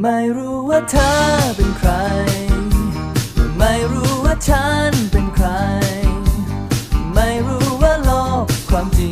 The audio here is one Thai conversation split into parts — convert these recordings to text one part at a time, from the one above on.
ไม่รู้ว่าเธอเป็นใคร ไม่รู้ว่าฉันเป็นใคร ไม่รู้ว่าโลกความจริง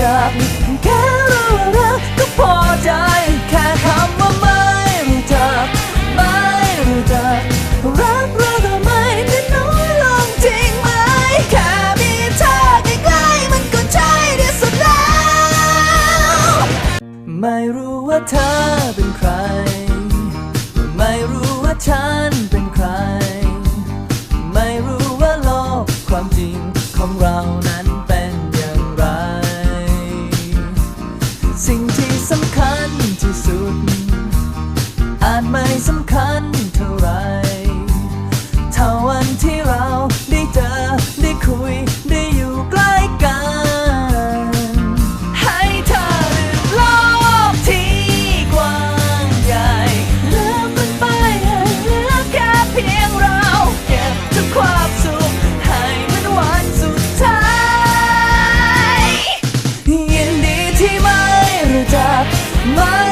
got me านไม่สำคัญเท่าไรเท่าวันที่เราได้เจอได้คุยได้อยู่ใกล้กัน ให้เธอลืมโลกที่กว้างใหญ่ลืมมันไปเหลือแค่เพียงเรา เก็บทุกความสุขให้มันวันสุดท้ายยินดีที่ไม่รู้จักไม่